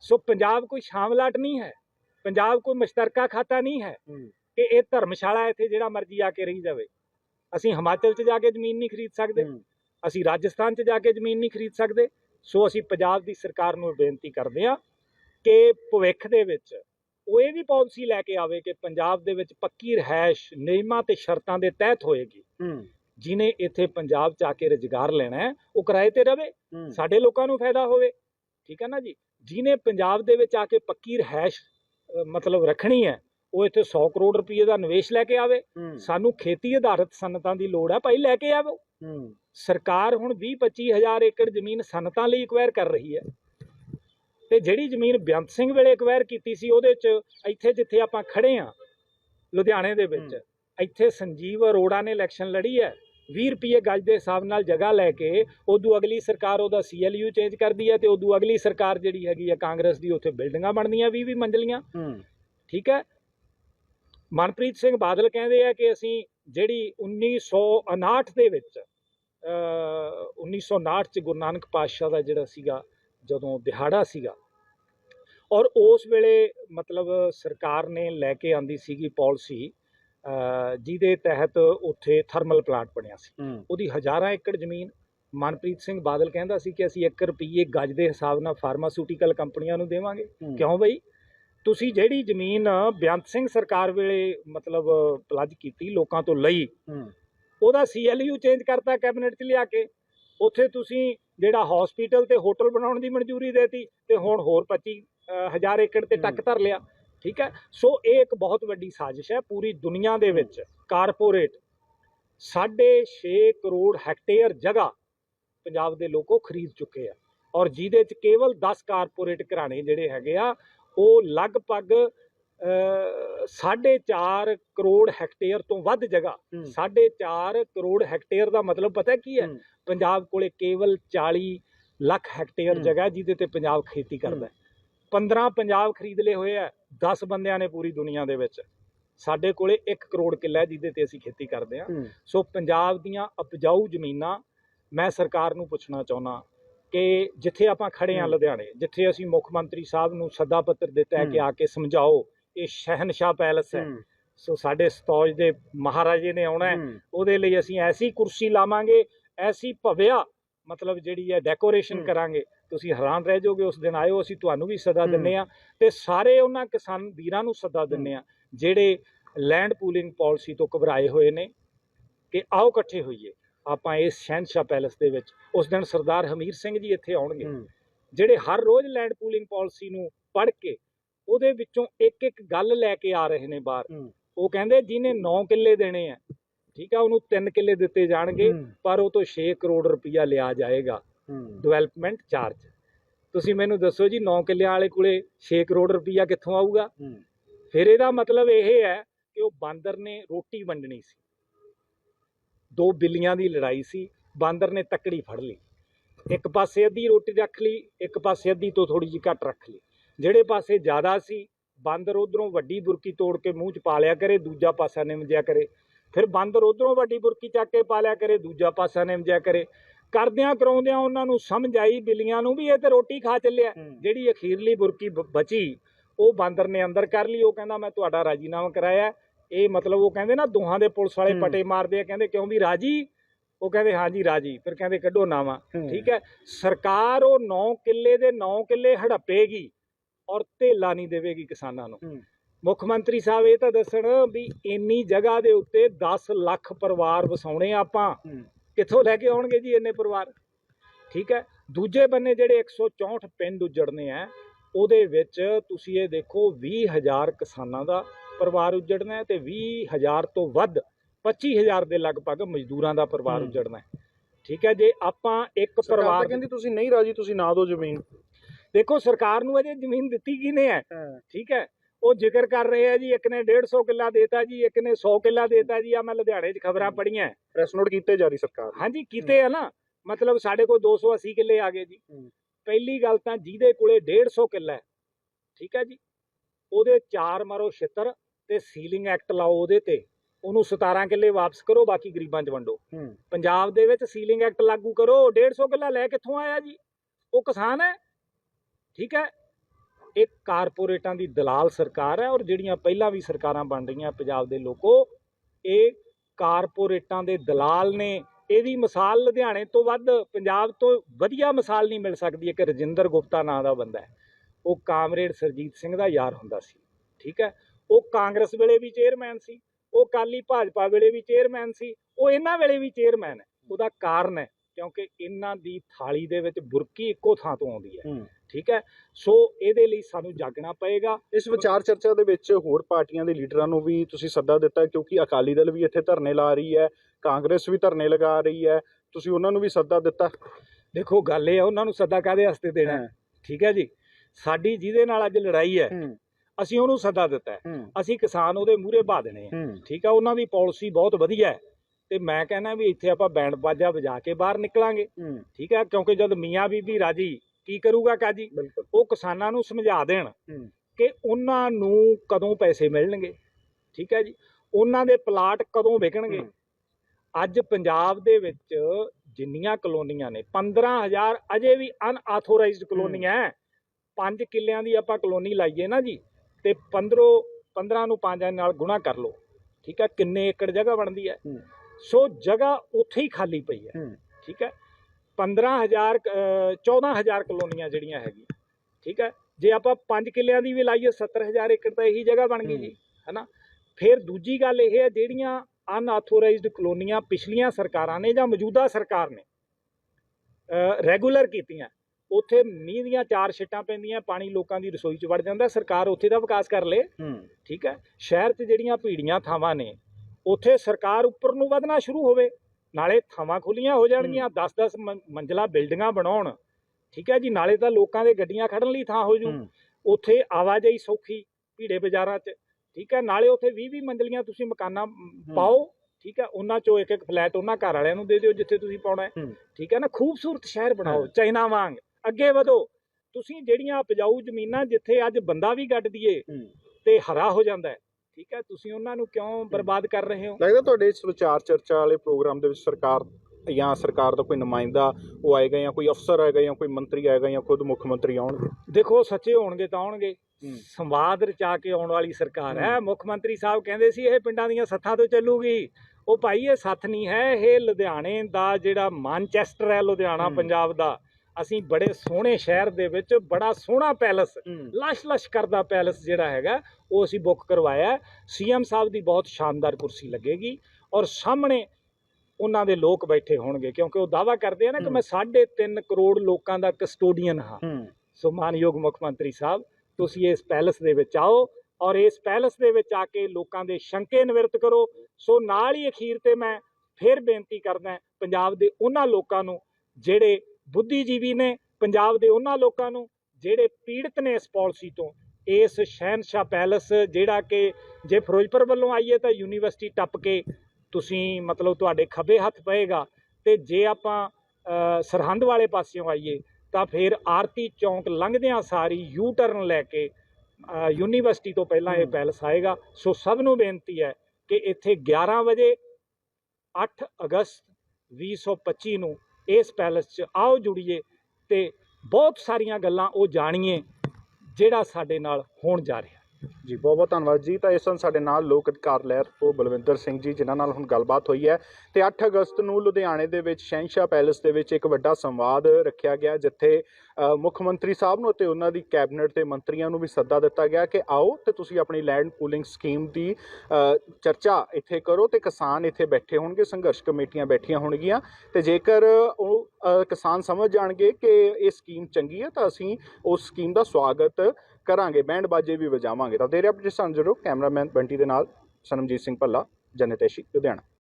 ਸੋ ਪੰਜਾਬ ਕੋਈ ਸ਼ਾਮਲਾਟ ਨਹੀਂ ਹੈ। ਪੰਜਾਬ ਕੋਈ ਮਸ਼ਤਰਕਾ ਖਾਤਾ ਨਹੀਂ ਹੈ। ਕਿ ਇਹ ਧਰਮਸ਼ਾਲਾ ਇੱਥੇ ਜਿਹੜਾ ਮਰਜ਼ੀ ਆ ਕੇ ਰਹੀ ਜਾਵੇ। ਅਸੀਂ ਹਿਮਾਚਲ 'ਚ ਜਾ ਕੇ ਜ਼ਮੀਨ ਨਹੀਂ ਖਰੀਦ ਸਕਦੇ। ਅਸੀਂ ਰਾਜਸਥਾਨ 'ਚ ਜਾ ਕੇ ਜ਼ਮੀਨ ਨਹੀਂ ਖਰੀਦ ਸਕਦੇ ਸੋ ਅਸੀਂ ਪੰਜਾਬ ਦੀ ਸਰਕਾਰ ਨੂੰ ਬੇਨਤੀ ਕਰਦੇ ਹਾਂ ਕਿ ਭਵਿੱਖ ਦੇ ਵਿੱਚ ਉਹ ਇਹ ਵੀ ਪਾਲਿਸੀ ਲੈ ਕੇ ਆਵੇ ਕਿ ਪੰਜਾਬ ਦੇ ਵਿੱਚ ਪੱਕੀ ਰਹਿائش ਨਿਯਮਾਂ ਤੇ ਸ਼ਰਤਾਂ ਦੇ ਤਹਿਤ ਹੋਏਗੀ। ਜਿਨੇ ਇੱਥੇ ਪੰਜਾਬ ਚ ਆ ਕੇ ਰੋਜ਼ਗਾਰ ਲੈਣਾ ਹੈ ਉਹ ਕਿਰਾਏ ਤੇ ਰਹੇ ਸਾਡੇ ਲੋਕਾਂ ਨੂੰ ਫਾਇਦਾ ਹੋਵੇ। ਠੀਕ ਹੈ ਨਾ ਜੀ? ਜਿਨੇ ਪੰਜਾਬ ਦੇ ਵਿੱਚ ਆ ਕੇ ਪੱਕੀ ਰਹਿائش ਮਤਲਬ ਰੱਖਣੀ ਹੈ ਉਹ ਇੱਥੇ 100 ਕਰੋੜ ਰੁਪਏ ਦਾ ਨਿਵੇਸ਼ ਲੈ ਕੇ ਆਵੇ। ਸਾਨੂੰ ਖੇਤੀ ਆਧਾਰਿਤ ਸਨਤਾਂ ਦੀ ਲੋੜ ਹੈ ਭਾਈ ਲੈ ਕੇ ਆਵੋ। ਸਰਕਾਰ ਹੁਣ 20 25 ਹਜ਼ਾਰ ਏਕੜ ਜ਼ਮੀਨ ਸਨਤਾਂ ਲਈ ਐਕਵਾਇਰ ਕਰ ਰਹੀ ਹੈ। ਤੇ ਜਿਹੜੀ ਜ਼ਮੀਨ ਬੇਅੰਤ ਸਿੰਘ ਵੇਲੇ ਐਕਵਾਇਰ ਕੀਤੀ ਸੀ ਉਹਦੇ ਚ ਇੱਥੇ ਜਿੱਥੇ ਆਪਾਂ ਖੜੇ ਆ ਲੁਧਿਆਣੇ ਦੇ ਵਿੱਚ ਇੱਥੇ ਸੰਜੀਵ ਅਰੋੜਾ ਨੇ ਇਲੈਕਸ਼ਨ ਲੜੀ ਹੈ। 20 ਰੁਪਏ ਗੱਜ ਦੇ ਹਿਸਾਬ ਨਾਲ ਜਗ੍ਹਾ ਲੈ ਕੇ ਉਦੋਂ ਅਗਲੀ ਸਰਕਾਰ ਉਹਦਾ ਸੀਐਲਯੂ ਚੇਂਜ ਕਰਦੀ ਹੈ ਤੇ ਉਦੋਂ ਅਗਲੀ ਸਰਕਾਰ ਜਿਹੜੀ ਹੈਗੀ ਆ ਕਾਂਗਰਸ ਦੀ ਉੱਥੇ ਬਿਲਡਿੰਗਾਂ ਬਣਦੀਆਂ 20 20 ਮੰਜ਼ਲੀਆਂ ਠੀਕ ਹੈ? ਮਨਪ੍ਰੀਤ ਸਿੰਘ ਬਾਦਲ ਕਹਿੰਦੇ ਆ ਕਿ ਅਸੀਂ ਜਿਹੜੀ 1959 ਦੇ ਵਿੱਚ ਅ 1959 ਚ ਗੁਰੂ ਨਾਨਕ ਪਾਤਸ਼ਾਹ ਦਾ ਜਿਹੜਾ ਸੀਗਾ ਜਦੋਂ ਦਿਹਾੜਾ ਸੀਗਾ ਔਰ ਉਸ ਵੇਲੇ ਮਤਲਬ ਸਰਕਾਰ ਨੇ ਲੈ ਕੇ ਆਂਦੀ ਸੀਗੀ ਪਾਲਿਸੀ ਜਿਹਦੇ ਤਹਿਤ ਉੱਥੇ ਥਰਮਲ ਪਲਾਂਟ ਬਣਿਆ ਸੀ। ਉਹਦੀ ਹਜ਼ਾਰਾਂ ਏਕੜ ਜ਼ਮੀਨ ਮਨਪ੍ਰੀਤ ਸਿੰਘ ਬਾਦਲ ਕਹਿੰਦਾ ਸੀ ਕਿ ਅਸੀਂ 1 ਰੁਪਏ ਗੱਜ ਦੇ ਹਿਸਾਬ ਨਾਲ ਫਾਰਮਾਸਿਊਟੀਕਲ ਕੰਪਨੀਆਂ ਨੂੰ ਦੇਵਾਂਗੇ। ਕਿਉਂ ਬਈ? ਤੁਸੀਂ ਜਿਹੜੀ ਜ਼ਮੀਨ ਬੇਅੰਤ ਸਿੰਘ ਸਰਕਾਰ ਵੇਲੇ ਮਤਲਬ ਪਲੱਜ ਕੀਤੀ ਲੋਕਾਂ ਤੋਂ ਲਈ ਉਹਦਾ ਸੀਐਲਯੂ ਚੇਂਜ ਕਰਤਾ ਕੈਬਨਿਟ 'ਚ ਲਿਆ ਕੇ ਉੱਥੇ ਤੁਸੀਂ ਜਿਹੜਾ ਹਸਪੀਟਲ ਤੇ ਹੋਟਲ ਬਣਾਉਣ ਦੀ ਮਨਜ਼ੂਰੀ ਦੇਤੀ ਤੇ ਹੁਣ ਹੋਰ 25 ਅ, ਹਜ਼ਾਰ ਏਕੜ ਤੇ ਟੱਕ ਧਰ ਲਿਆ ਠੀਕ ਹੈ? ਸੋ ਇਹ ਇੱਕ ਬਹੁਤ ਵੱਡੀ ਸਾਜ਼ਿਸ਼ ਹੈ ਪੂਰੀ ਦੁਨੀਆ ਦੇ ਵਿੱਚ ਕਾਰਪੋਰੇਟ 6.5 ਕਰੋੜ ਹੈਕਟੇਅਰ ਜਗ੍ਹਾ ਪੰਜਾਬ ਦੇ ਲੋਕੋ ਖਰੀਦ ਚੁੱਕੇ ਆ ਔਰ ਜਿਹਦੇ ਚ ਕੇਵਲ 10 ਕਾਰਪੋਰੇਟ ਘਰਾਣੇ ਜਿਹੜੇ ਹੈਗੇ ਆ ਉਹ ਲਗਭਗ ਅ, ਸਾਢੇ 4 ਕਰੋੜ ਹੈਕਟੇਅਰ ਤੋਂ ਵੱਧ ਜਗ੍ਹਾ। ਸਾਢੇ 4 ਕਰੋੜ ਹੈਕਟੇਅਰ ਦਾ ਮਤਲਬ ਪਤਾ ਕੀ ਹੈ। ਪੰਜਾਬ ਕੋਲੇ ਕੇਵਲ 40 ਲੱਖ ਹੈਕਟੇਅਰ। ਜਗ੍ਹਾ ਜਿਹਦੇ ਤੇ ਪੰਜਾਬ ਖੇਤੀ ਕਰਦਾ ਹੈ। 15 ਪੰਜਾਬ ਖਰੀਦ ਲਏ ਹੋਏ ਆ 10 ਬੰਦਿਆਂ ਨੇ ਪੂਰੀ ਦੁਨੀਆ ਦੇ ਵਿੱਚ। ਸਾਡੇ ਕੋਲੇ 1 ਕਰੋੜ ਕਿੱਲਾ ਜਿਹਦੇ ਤੇ ਅਸੀਂ ਖੇਤੀ ਕਰਦੇ ਹਾਂ। ਸੋ ਪੰਜਾਬ ਦੀਆਂ ਉਪਜਾਊ ਜ਼ਮੀਨਾਂ ਮੈਂ ਸਰਕਾਰ ਨੂੰ ਪੁੱਛਣਾ ਚਾਹੁੰਦਾ ਕਿ ਜਿੱਥੇ ਆਪਾਂ ਖੜੇ ਹਮ। ਲੁਧਿਆਣੇ ਜਿੱਥੇ ਅਸੀਂ ਮੁੱਖ ਮੰਤਰੀ ਸਾਹਿਬ ਨੂੰ ਸੱਦਾ ਪੱਤਰ ਦਿੱਤਾ ਹੈ ਕਿ। ਆ ਕੇ ਸਮਝਾਓ ਇਹ ਸ਼ਹਿਨशाह ਪੈਲਸ ਹੈ ਸੋ ਸਾਡੇ ਸਤੌਜ ਦੇ ਮਹਾਰਾਜੇ ਨੇ ਆਉਣਾ ਹੈ ਉਹਦੇ ਲਈ ਅਸੀਂ ਐਸੀ ਕੁਰਸੀ ਲਾਵਾਂਗੇ ਐਸੀ ਭਵਿਆ ਮਤਲਬ ਜਿਹੜੀ ਹੈ ਡੈਕੋਰੇਸ਼ਨ। ਕਰਾਂਗੇ ਤੁਸੀਂ ਹੈਰਾਨ ਰਹਿ ਜਾਓਗੇ ਉਸ ਦਿਨ ਆਇਓ ਅਸੀਂ ਤੁਹਾਨੂੰ ਵੀ ਸੱਦਾ। ਦਿੰਨੇ ਆ ਤੇ ਸਾਰੇ ਉਹਨਾਂ ਕਿਸਾਨ ਵੀਰਾਂ ਨੂੰ ਸੱਦਾ ਦਿੰਨੇ ਆ ਜਿਹੜੇ ਲੈਂਡ ਪੂਲਿੰਗ ਪਾਲਿਸੀ ਤੋਂ ਘਬਰਾਏ ਹੋਏ ਨੇ ਕਿ ਆਓ ਇਕੱਠੇ ਹੋਈਏ ਆਪਾਂ ਇਸ ਸ਼ਹਿਨशाह ਪੈਲਸ ਦੇ ਵਿੱਚ ਉਸ ਦਿਨ ਸਰਦਾਰ ਹਮੀਰ ਸਿੰਘ ਜੀ ਇੱਥੇ ਆਉਣਗੇ। ਜਿਹੜੇ ਹਰ ਰੋਜ਼ ਲੈਂਡ ਪੂਲਿੰਗ ਪਾਲਿਸੀ ਨੂੰ ਪੜ੍ਹ ਕੇ ਉਹਦੇ ਵਿੱਚੋਂ ਇੱਕ ਇੱਕ ਗੱਲ ਲੈ ਕੇ ਆ ਰਹੇ ਨੇ ਬਾਹਰ। ਉਹ ਕਹਿੰਦੇ ਜਿਹਨੇ 9 ਕਿੱਲੇ ਦੇਣੇ ਆ ਠੀਕ ਆ ਉਹਨੂੰ 3 ਕਿੱਲੇ ਦਿੱਤੇ ਜਾਣਗੇ ਪਰ ਉਹ ਤੋਂ 6 ਕਰੋੜ ਰੁਪਇਆ ਲਿਆ ਜਾਏਗਾ। ਡਿਵੈਲਪਮੈਂਟ ਚਾਰਜ ਤੁਸੀਂ ਮੈਨੂੰ ਦੱਸੋ ਜੀ 9 ਕਿੱਲਿਆਂ ਵਾਲੇ ਕੋਲੇ 6 ਕਰੋੜ ਰੁਪਇਆ ਕਿੱਥੋਂ ਆਊਗਾ? ਫਿਰ ਇਹਦਾ ਮਤਲਬ ਇਹ ਹੈ ਕਿ ਉਹ ਬਾਂਦਰ ਨੇ ਰੋਟੀ ਵੰਡਣੀ ਸੀ। ਦੋ ਬਿੱਲੀਆਂ ਦੀ ਲੜਾਈ ਸੀ ਬਾਂਦਰ ਨੇ ਤੱਕੜੀ ਫੜ ਲਈ। ਇੱਕ ਪਾਸੇ ਅੱਧੀ ਰੋਟੀ ਰੱਖ ਲਈ ਇੱਕ ਪਾਸੇ ਅੱਧੀ ਤੋਂ ਥੋੜੀ ਜਿਹੀ ਘੱਟ ਰੱਖ ਲਈ। ਜਿਹੜੇ ਪਾਸੇ ਜ਼ਿਆਦਾ ਸੀ ਬਾਂਦਰ ਉਧਰੋਂ ਵੱਡੀ ਬੁਰਕੀ ਤੋੜ ਕੇ ਮੂੰਹ 'ਚ ਪਾ ਲਿਆ ਕਰੇ ਦੂਜਾ ਪਾਸਾ ਨਿਮਜਿਆ ਕਰੇ। ਫਿਰ ਬਾਂਦਰ ਉਧਰੋਂ ਵੱਡੀ ਬੁਰਕੀ ਚੱਕ ਕੇ ਪਾ ਲਿਆ ਕਰੇ ਦੂਜਾ ਪਾਸਾ ਨਿਮਜਿਆ ਕਰੇ। ਕਰਦਿਆਂ ਕਰਾਉਂਦਿਆਂ ਉਹਨਾਂ ਨੂੰ ਸਮਝ ਆਈ ਬਿੱਲੀਆਂ ਨੂੰ ਵੀ ਇਹ ਤੇ ਰੋਟੀ ਖਾ ਚੱਲਿਆ। ਜਿਹੜੀ ਅਖੀਰਲੀ ਬੁਰਕੀ ਬਚੀ ਉਹ ਬਾਂਦਰ ਨੇ ਅੰਦਰ ਕਰ ਲਈ। ਉਹ ਕਹਿੰਦਾ ਮੈਂ ਤੁਹਾਡਾ ਰਾਜੀਨਾਮਾ ਕਰਾਇਆ ਇਹ ਮਤਲਬ ਉਹ ਕਹਿੰਦੇ ਨਾ ਦੋਹਾਂ ਦੇ ਪੁਲਿਸ ਵਾਲੇ। ਪਟੇ ਮਾਰਦੇ ਆ ਕਹਿੰਦੇ ਕਿਉਂ ਵੀ ਰਾਜੀ? ਉਹ ਕਹਿੰਦੇ ਹਾਂਜੀ ਰਾਜੀ। ਫਿਰ ਕਹਿੰਦੇ ਕੱਢੋ ਨਾਵਾ। ਠੀਕ ਹੈ? ਸਰਕਾਰ ਉਹ 9 ਕਿੱਲੇ ਦੇ 9 ਕਿੱਲੇ ਹੜੱਪੇਗੀ ਔਰ ਧੇਲਾ ਨਹੀਂ ਦੇਵੇਗੀ ਕਿਸਾਨਾਂ ਨੂੰ। ਮੁੱਖ ਮੰਤਰੀ ਸਾਹਿਬ ਇਹ ਤਾਂ ਦੱਸਣ ਵੀ ਇੰਨੀ ਜਗ੍ਹਾ ਦੇ ਉੱਤੇ 10 ਲੱਖ ਪਰਿਵਾਰ ਵਸਾਉਣੇ ਆ ਆਪਾਂ। ਕਿੱਥੋਂ ਲੈ ਕੇ ਆਉਣਗੇ ਜੀ ਇੰਨੇ ਪਰਿਵਾਰ? ਠੀਕ ਹੈ? ਦੂਜੇ ਬੰਨੇ ਜਿਹੜੇ 164 ਪਿੰਡ ਉਜੜਨੇ ਆ ਉਹਦੇ ਵਿੱਚ ਤੁਸੀਂ ਇਹ ਦੇਖੋ 20000 ਕਿਸਾਨਾਂ ਦਾ ਪਰਿਵਾਰ ਉਜੜਨਾ ਹੈ ਤੇ 20000 ਤੋਂ ਵੱਧ 25000 ਦੇ ਲਗਭਗ ਮਜ਼ਦੂਰਾਂ ਦਾ ਪਰਿਵਾਰ। ਉਜੜਨਾ ਹੈ। ਠੀਕ ਹੈ ਜੇ ਆਪਾਂ ਇੱਕ ਪਰਿਵਾਰ ਕਹਿੰਦੀ ਤੁਸੀਂ ਨਹੀਂ ਰਾਜੀ ਤੁਸੀਂ ਨਾ ਦਿਓ ਜ਼ਮੀਨ। ਦੇਖੋ ਸਰਕਾਰ ਨੂੰ ਅਜੇ ਜ਼ਮੀਨ ਦਿੱਤੀ ਕਿਹਨੇ ਹੈ? ਠੀਕ ਹੈ ਉਹ ਜ਼ਿਕਰ ਕਰ ਰਹੇ ਆ ਜੀ ਇੱਕ ਨੇ 150 ਕਿੱਲਾ ਦੇਤਾ ਜੀ ਇੱਕ ਨੇ 100 ਕਿੱਲਾ ਦੇਤਾ ਜੀ ਆ ਮੈਂ ਲੁਧਿਆਣੇ 'ਚ ਖਬਰਾਂ ਪੜੀਆਂ ਪ੍ਰੈਸ ਨੋਟ ਕੀਤੇ ਜਾ ਰਹੀ ਸਰਕਾਰ। ਹਾਂਜੀ ਕੀਤੇ ਆ ਨਾ। ਮਤਲਬ ਸਾਡੇ ਕੋਲ 280 ਕਿੱਲੇ ਆ ਗਏ ਜੀ। ਪਹਿਲੀ ਗੱਲ ਤਾਂ ਜਿਹਦੇ ਕੋਲੇ 150 ਕਿੱਲਾ ਠੀਕ ਹੈ ਜੀ ਉਹਦੇ ਚਾਰ ਮਾਰੋ ਛਿੱਤਰ ਤੇ ਸੀਲਿੰਗ ਐਕਟ ਲਾਓ ਉਹਦੇ ਤੇ ਉਹਨੂੰ 17 ਕਿੱਲੇ ਵਾਪਸ ਕਰੋ ਬਾਕੀ ਗਰੀਬਾਂ 'ਚ ਵੰਡੋ। ਪੰਜਾਬ ਦੇ ਵਿੱਚ ਸੀਲਿੰਗ ਐਕਟ ਲਾਗੂ ਕਰੋ 150 ਕਿੱਲਾ ਲੈ ਕਿੱਥੋਂ ਆਇਆ ਜੀ? ਉਹ ਕਿਸਾਨ ਹੈ ਠੀਕ ਹੈ ਇਹ ਕਾਰਪੋਰੇਟਾਂ ਦੀ ਦਲਾਲ ਸਰਕਾਰ ਹੈ ਔਰ ਜਿਹੜੀਆਂ ਪਹਿਲਾਂ ਵੀ ਸਰਕਾਰਾਂ ਬਣ ਰਹੀਆਂ ਪੰਜਾਬ ਦੇ ਲੋਕੋ ਇਹ ਕਾਰਪੋਰੇਟਾਂ ਦੇ ਦਲਾਲ ਨੇ ਇਹਦੀ ਮਿਸਾਲ ਲੁਧਿਆਣੇ ਤੋਂ ਵੱਧ ਪੰਜਾਬ ਤੋਂ ਵਧੀਆ ਮਿਸਾਲ ਨਹੀਂ ਮਿਲ ਸਕਦੀ ਇੱਕ ਰਜਿੰਦਰ ਗੁਪਤਾ ਨਾਂ ਦਾ ਬੰਦਾ ਹੈ। ਉਹ ਕਾਮਰੇਡ ਸਰਜੀਤ ਸਿੰਘ ਦਾ ਯਾਰ ਹੁੰਦਾ ਸੀ, ਠੀਕ ਹੈ? ਉਹ ਕਾਂਗਰਸ ਵੇਲੇ ਵੀ ਚੇਅਰਮੈਨ ਸੀ, ਉਹ ਕਾਲੀ ਭਾਜਪਾ ਵੇਲੇ ਵੀ ਚੇਅਰਮੈਨ ਸੀ, ਉਹ ਇਹਨਾਂ ਵੇਲੇ ਵੀ ਚੇਅਰਮੈਨ ਹੈ। ਉਹਦਾ ਕਾਰਨ ਹੈ ਕਿਉਂਕਿ ਇਹਨਾਂ ਦੀ ਥਾਲੀ ਦੇ ਵਿੱਚ ਬੁਰਕੀ ਇੱਕੋ ਥਾਂ ਤੋਂ ਆਉਂਦੀ ਹੈ। ਠੀਕ ਹੈ? ਸੋ ਇਹਦੇ ਲਈ ਸਾਨੂੰ ਜਾਗਣਾ ਪਏਗਾ। ਇਸ ਵਿਚਾਰ ਚਰਚਾ ਦੇ ਵਿੱਚ ਹੋਰ ਪਾਰਟੀਆਂ ਦੇ ਲੀਡਰਾਂ ਨੂੰ ਵੀ ਤੁਸੀਂ ਸੱਦਾ ਦਿੱਤਾ ਕਿਉਂਕਿ ਅਕਾਲੀ ਦਲ ਵੀ ਇੱਥੇ ਧਰਨੇ ਲਾ ਰਹੀ ਹੈ ਕਾਂਗਰਸ ਵੀ ਧਰਨੇ ਲਗਾ ਰਹੀ ਹੈ। ਤੁਸੀਂ ਉਹਨਾਂ ਨੂੰ ਵੀ ਸੱਦਾ ਦਿੱਤਾ? ਦੇਖੋ ਗੱਲ ਇਹ ਹੈ ਉਹਨਾਂ ਨੂੰ ਸੱਦਾ ਕਾਦੇ ਵਾਸਤੇ ਦੇਣਾ। ਠੀਕ ਹੈ ਜੀ? ਸਾਡੀ ਜਿਹਦੇ ਨਾਲ ਅੱਜ ਲੜਾਈ ਹੈ ਅਸੀਂ ਉਹਨੂੰ ਸੱਦਾ ਦਿੱਤਾ ਅਸੀਂ ਕਿਸਾਨ ਉਹਦੇ ਮੂਹਰੇ ਬਾ ਦੇਣੇ ਆ ਹੂੰ। ਠੀਕ ਹੈ? ਉਹਨਾਂ ਦੀ ਪਾਲਿਸੀ ਬਹੁਤ ਵਧੀਆ ਹੈ। ਤੇ ਮੈਂ ਕਹਿੰਦਾ ਵੀ ਇੱਥੇ ਆਪਾਂ ਬੈਂਡ ਬਾਜਾ ਵਜਾ ਕੇ ਬਾਹਰ ਨਿਕਲਾਂਗੇ। ਠੀਕ ਹੈ ਕਿਉਂਕਿ ਜਦ ਮੀਆਂ ਬੀਬੀ ਰਾਜੀ ਕੀ ਕਰੂਗਾ ਕਾਜੀ? ਉਹ ਕਿਸਾਨਾਂ ਨੂੰ ਸਮਝਾ ਦੇਣ ਕਿ ਉਹਨਾਂ ਨੂੰ ਕਦੋਂ ਪੈਸੇ ਮਿਲਣਗੇ। ਠੀਕ ਹੈ ਜੀ? ਉਹਨਾਂ ਦੇ ਪਲਾਟ ਕਦੋਂ ਵਿਕਣਗੇ। ਅੱਜ ਪੰਜਾਬ ਦੇ ਵਿੱਚ ਜਿੰਨੀਆਂ ਕਲੋਨੀਆਂ ਨੇ 15000 ਅਜੇ ਵੀ ਅਨਆਥੋਰਾਈਜ਼ਡ ਕਲੋਨੀਆਂ ਹੈ 5 ਕਿੱਲਿਆਂ ਦੀ ਆਪਾਂ ਕਲੋਨੀ ਲਾਈਏ ਨਾ ਜੀ ਤੇ 15 15 ਨੂੰ 5 ਨਾਲ ਗੁਣਾ ਕਰ ਲਓ। ਠੀਕ ਹੈ ਕਿੰਨੇ ਏਕੜ ਜਗ੍ਹਾ ਬਣਦੀ ਹੂੰ। ਸੋ ਜਗ੍ਹਾ ਉੱਥੇ ਹੀ ਖਾਲੀ ਪਈ ਹੈ। ਠੀਕ ਹੈ? 15000 ਅਹ 14000 ਕਲੋਨੀਆਂ ਜਿਹੜੀਆਂ ਹੈਗੀਆਂ। ਠੀਕ ਹੈ? ਜੇ ਆਪਾਂ 5 ਕਿੱਲਿਆਂ ਦੀ ਵੀ ਲਾਈਏ 70000 ਏਕੜ ਤਾਂ ਇਹੀ ਜਗ੍ਹਾ ਬਣ ਗਈ। ਜੀ ਹੈਨਾ? ਫਿਰ ਦੂਜੀ ਗੱਲ ਇਹ ਹੈ ਜਿਹੜੀਆਂ ਅਨਆਥੋਰਾਈਜ਼ਡ ਕਲੋਨੀਆਂ ਪਿਛਲੀਆਂ ਸਰਕਾਰਾਂ ਨੇ ਜਾਂ ਮੌਜੂਦਾ ਸਰਕਾਰ ਨੇ ਰੈਗੂਲਰ ਕੀਤੀਆਂ ਉੱਥੇ ਮੀਂਹ ਦੀਆਂ ਚਾਰ ਛਿੱਟਾਂ ਪੈਂਦੀਆਂ ਪਾਣੀ ਲੋਕਾਂ ਦੀ ਰਸੋਈ 'ਚ ਵੜ ਜਾਂਦਾ ਸਰਕਾਰ ਉੱਥੇ ਦਾ ਵਿਕਾਸ ਕਰ ਲੇ ਠੀਕ ਹੈ? ਸ਼ਹਿਰ 'ਚ ਜਿਹੜੀਆਂ ਭੀੜੀਆਂ ਥਾਵਾਂ ਨੇ ਉੱਥੇ ਸਰਕਾਰ ਉੱਪਰ ਨੂੰ ਵਧਣਾ ਸ਼ੁਰੂ ਹੋਵੇ ਨਾਲੇ ਥਾਵਾਂ ਖੁੱਲੀਆਂ ਹੋ ਜਾਣਗੀਆਂ 10-10 ਮੰਜ਼ਲਾ ਬਿਲਡਿੰਗਾਂ ਬਣਾਉਣ। ਠੀਕ ਹੈ ਜੀ ਨਾਲੇ ਤਾਂ ਲੋਕਾਂ ਦੇ ਗੱਡੀਆਂ ਖੜਨ ਲਈ ਥਾਂ ਹੋ ਜੂ। ਉੱਥੇ ਆਵਾਜਾਈ ਸੌਖੀ ਭੀੜੇ ਬਾਜ਼ਾਰਾਂ 'ਚ। ਠੀਕ ਹੈ ਨਾਲੇ ਉੱਥੇ 20-20 ਮੰਜ਼ਲੀਆਂ ਤੁਸੀਂ ਮਕਾਨਾਂ ਪਾਓ। ਠੀਕ ਹੈ ਉਹਨਾਂ 'ਚੋਂ ਇੱਕ ਇੱਕ ਫਲੈਟ ਉਹਨਾਂ ਘਰ ਵਾਲਿਆਂ ਨੂੰ ਦੇ ਦਿਓ ਜਿੱਥੇ ਤੁਸੀਂ ਪਾਉਣਾ ਹੈ। ਠੀਕ ਹੈ ਨਾ ਖੂਬਸੂਰਤ ਸ਼ਹਿਰ ਬਣਾਓ। ਚਾਈਨਾ ਵਾਂਗ। ਅੱਗੇ ਵਧੋ। ਤੁਸੀਂ ਜਿਹੜੀਆਂ ਉਪਜਾਊ ਜ਼ਮੀਨਾਂ ਜਿੱਥੇ ਅੱਜ ਬੰਦਾ ਵੀ ਗੱਡ ਦਈਏ ਤੇ ਹਰਾ ਹੋ ਜਾਂਦਾ ਹੈ ਠੀਕ ਹੈ? ਤੁਸੀਂ ਉਹਨਾਂ ਨੂੰ ਕਿਉਂ ਬਰਬਾਦ ਕਰ ਰਹੇ ਹੋ? ਲੱਗਦਾ ਤੁਹਾਡੇ ਇਸ ਵਿਚਾਰ ਚਰਚਾ ਵਾਲੇ ਪ੍ਰੋਗਰਾਮ ਦੇ ਵਿੱਚ ਸਰਕਾਰ ਜਾਂ ਸਰਕਾਰ ਦਾ ਕੋਈ ਨੁਮਾਇੰਦਾ ਉਹ ਆਏਗਾ ਜਾਂ ਕੋਈ ਅਫਸਰ ਆਏਗਾ ਜਾਂ ਕੋਈ ਮੰਤਰੀ ਆਏਗਾ ਜਾਂ ਖੁਦ ਮੁੱਖ ਮੰਤਰੀ ਆਉਣਗੇ? ਦੇਖੋ ਸੱਚੇ ਹੋਣਗੇ ਤਾਂ ਆਉਣਗੇ। ਸੰਵਾਦ ਰਚਾ ਕੇ ਆਉਣ ਵਾਲੀ ਸਰਕਾਰ ਹੈ। ਮੁੱਖ ਮੰਤਰੀ ਸਾਹਿਬ ਕਹਿੰਦੇ ਸੀ ਇਹ ਪਿੰਡਾਂ ਦੀਆਂ ਸੱਥਾਂ ਤੋਂ ਚੱਲੂਗੀ। ਉਹ ਭਾਈ ਇਹ ਸੱਥ ਨਹੀਂ ਹੈ। ਇਹ ਲੁਧਿਆਣੇ ਦਾ ਜਿਹੜਾ ਮਾਨਚੈਸਟਰ ਹੈ ਲੁਧਿਆਣਾ। ਪੰਜਾਬ ਦਾ। ਅਸੀਂ ਬੜੇ ਸੋਹਣੇ ਸ਼ਹਿਰ ਦੇ ਵਿੱਚ ਬੜਾ ਸੋਹਣਾ ਪੈਲਸ ਹੂੰ। ਲਸ਼ ਲਸ਼ ਕਰਦਾ ਪੈਲਸ ਜਿਹੜਾ ਹੈਗਾ ਉਹ ਅਸੀਂ ਬੁੱਕ ਕਰਵਾਇਆ ਸੀਐਮ ਸਾਹਿਬ ਦੀ ਬਹੁਤ ਸ਼ਾਨਦਾਰ ਕੁਰਸੀ ਲੱਗੇਗੀ ਔਰ ਸਾਹਮਣੇ ਉਹਨਾਂ ਦੇ ਲੋਕ ਬੈਠੇ ਹੋਣਗੇ ਕਿਉਂਕਿ ਉਹ ਦਾਵਾ ਕਰਦੇ ਆ ਨਾ ਕਿ। ਮੈਂ 3.5 ਕਰੋੜ ਲੋਕਾਂ ਦਾ ਕਸਟੋਡੀਅਨ ਹੂੰ। ਸੋ ਮਾਨਯੋਗ ਮੁੱਖ ਮੰਤਰੀ ਸਾਹਿਬ ਤੁਸੀਂ ਇਸ ਪੈਲਸ ਦੇ ਵਿੱਚ ਆਓ ਔਰ ਇਸ ਪੈਲਸ ਦੇ ਵਿੱਚ ਆ ਕੇ ਲੋਕਾਂ ਦੇ ਸ਼ੰਕੇ ਨਿਵਰਤ ਕਰੋ। ਸੋ ਨਾਲ ਹੀ ਅਖੀਰ ਤੇ ਮੈਂ ਫਿਰ ਬੇਨਤੀ ਕਰਦਾ ਪੰਜਾਬ ਦੇ ਉਹਨਾਂ ਲੋਕਾਂ ਨੂੰ ਜਿਹੜੇ ਬੁੱਧੀਜੀਵੀ ਨੇ ਪੰਜਾਬ ਦੇ ਉਹਨਾਂ ਲੋਕਾਂ ਨੂੰ ਜਿਹੜੇ ਪੀੜਤ ਨੇ ਇਸ ਪਾਲਿਸੀ ਤੋਂ ਇਸ ਸ਼ਹਿਨशाह ਪੈਲਸ ਜਿਹੜਾ ਕਿ ਜੇ ਫਿਰੋਜ਼ਪੁਰ ਵੱਲੋਂ ਆਈਏ ਤਾਂ ਯੂਨੀਵਰਸਿਟੀ ਟੱਪ ਕੇ ਤੁਸੀਂ ਮਤਲਬ ਤੁਹਾਡੇ ਖੱਬੇ ਹੱਥ ਪਏਗਾ ਤੇ ਜੇ ਆਪਾਂ ਸਰਹੰਦ ਵਾਲੇ ਪਾਸਿਓਂ ਆਈਏ ਤਾਂ ਫਿਰ ਆਰਤੀ ਚੌਂਕ ਲੰਘਦਿਆਂ ਸਾਰੀ ਯੂ ਟਰਨ ਲੈ ਕੇ ਯੂਨੀਵਰਸਿਟੀ ਤੋਂ ਪਹਿਲਾਂ ਇਹ। ਪੈਲਸ ਆਏਗਾ ਸੋ ਸਭ ਨੂੰ ਬੇਨਤੀ ਹੈ ਕਿ ਇੱਥੇ 11 ਵਜੇ 8 ਅਗਸਤ 2025 ਨੂੰ ਇਸ ਪੈਲਸ 'ਚ ਆਓ ਜੁੜੀਏ ਤੇ ਬਹੁਤ ਸਾਰੀਆਂ ਗੱਲਾਂ ਉਹ ਜਾਣੀਏ ਜਿਹੜਾ ਸਾਡੇ ਨਾਲ ਹੋਣ ਜਾ ਰਿਹਾ। ਜੀ, ਬਹੁਤ ਬਹੁਤ ਧੰਨਵਾਦ ਜੀ। ਤਾਂ ਇਸ ਸਨ ਸਾਡੇ ਨਾਲ ਲੋਕ ਅਧਿਕਾਰ ਲਹਿਰ ਤੋਂ ਬਲਵਿੰਦਰ ਸਿੰਘ ਜੀ, ਜਿਨ੍ਹਾਂ ਨਾਲ ਹੁਣ ਗੱਲਬਾਤ ਹੋਈ ਹੈ। ਤੇ 8 ਅਗਸਤ ਨੂੰ ਲੁਧਿਆਣੇ ਦੇ ਵਿੱਚ ਸ਼ਹਿਨਸ਼ਾਹ ਪੈਲੇਸ ਦੇ ਵਿੱਚ ਇੱਕ ਵੱਡਾ ਸੰਵਾਦ ਰੱਖਿਆ ਗਿਆ, ਜਿੱਥੇ ਮੁੱਖ ਮੰਤਰੀ ਸਾਹਿਬ ਨੂੰ ਅਤੇ ਉਹਨਾਂ ਦੀ ਕੈਬਨਿਟ ਦੇ ਮੰਤਰੀਆਂ ਨੂੰ ਵੀ ਸੱਦਾ ਦਿੱਤਾ ਗਿਆ ਕਿ ਆਓ ਤੇ ਤੁਸੀਂ ਆਪਣੀ ਲੈਂਡ ਪੂਲਿੰਗ ਸਕੀਮ ਦੀ ਚਰਚਾ ਇੱਥੇ ਕਰੋ ਤੇ ਕਿਸਾਨ ਇੱਥੇ ਬੈਠੇ ਹੋਣਗੇ, ਸੰਘਰਸ਼ ਕਮੇਟੀਆਂ ਬੈਠੀਆਂ ਹੋਣਗੀਆਂ। ਤੇ ਜੇਕਰ ਉਹ ਕਿਸਾਨ ਸਮਝ ਜਾਣਗੇ ਕਿ ਇਹ ਸਕੀਮ ਚੰਗੀ ਹੈ ਤਾਂ ਅਸੀਂ ਉਸ ਸਕੀਮ ਦਾ ਸਵਾਗਤ ਕਰਾਂਗੇ ਬੈਂਡ ਬਾਜੇ ਵੀ ਵਜਾਵਾਂਗੇ। ਤਾਂ ਤੇਰੇ ਅਪਡੇਟ ਸਾਨੂੰ ਜਰੂਰ ਕੈਮਰਾਮੈਨ ਬੰਟੀ ਦੇ ਨਾਲ ਸਨਮਜੀਤ ਸਿੰਘ ਭੱਲਾ ਜਨਤੇਸ਼ੀ ਲੁਧਿਆਣਾ।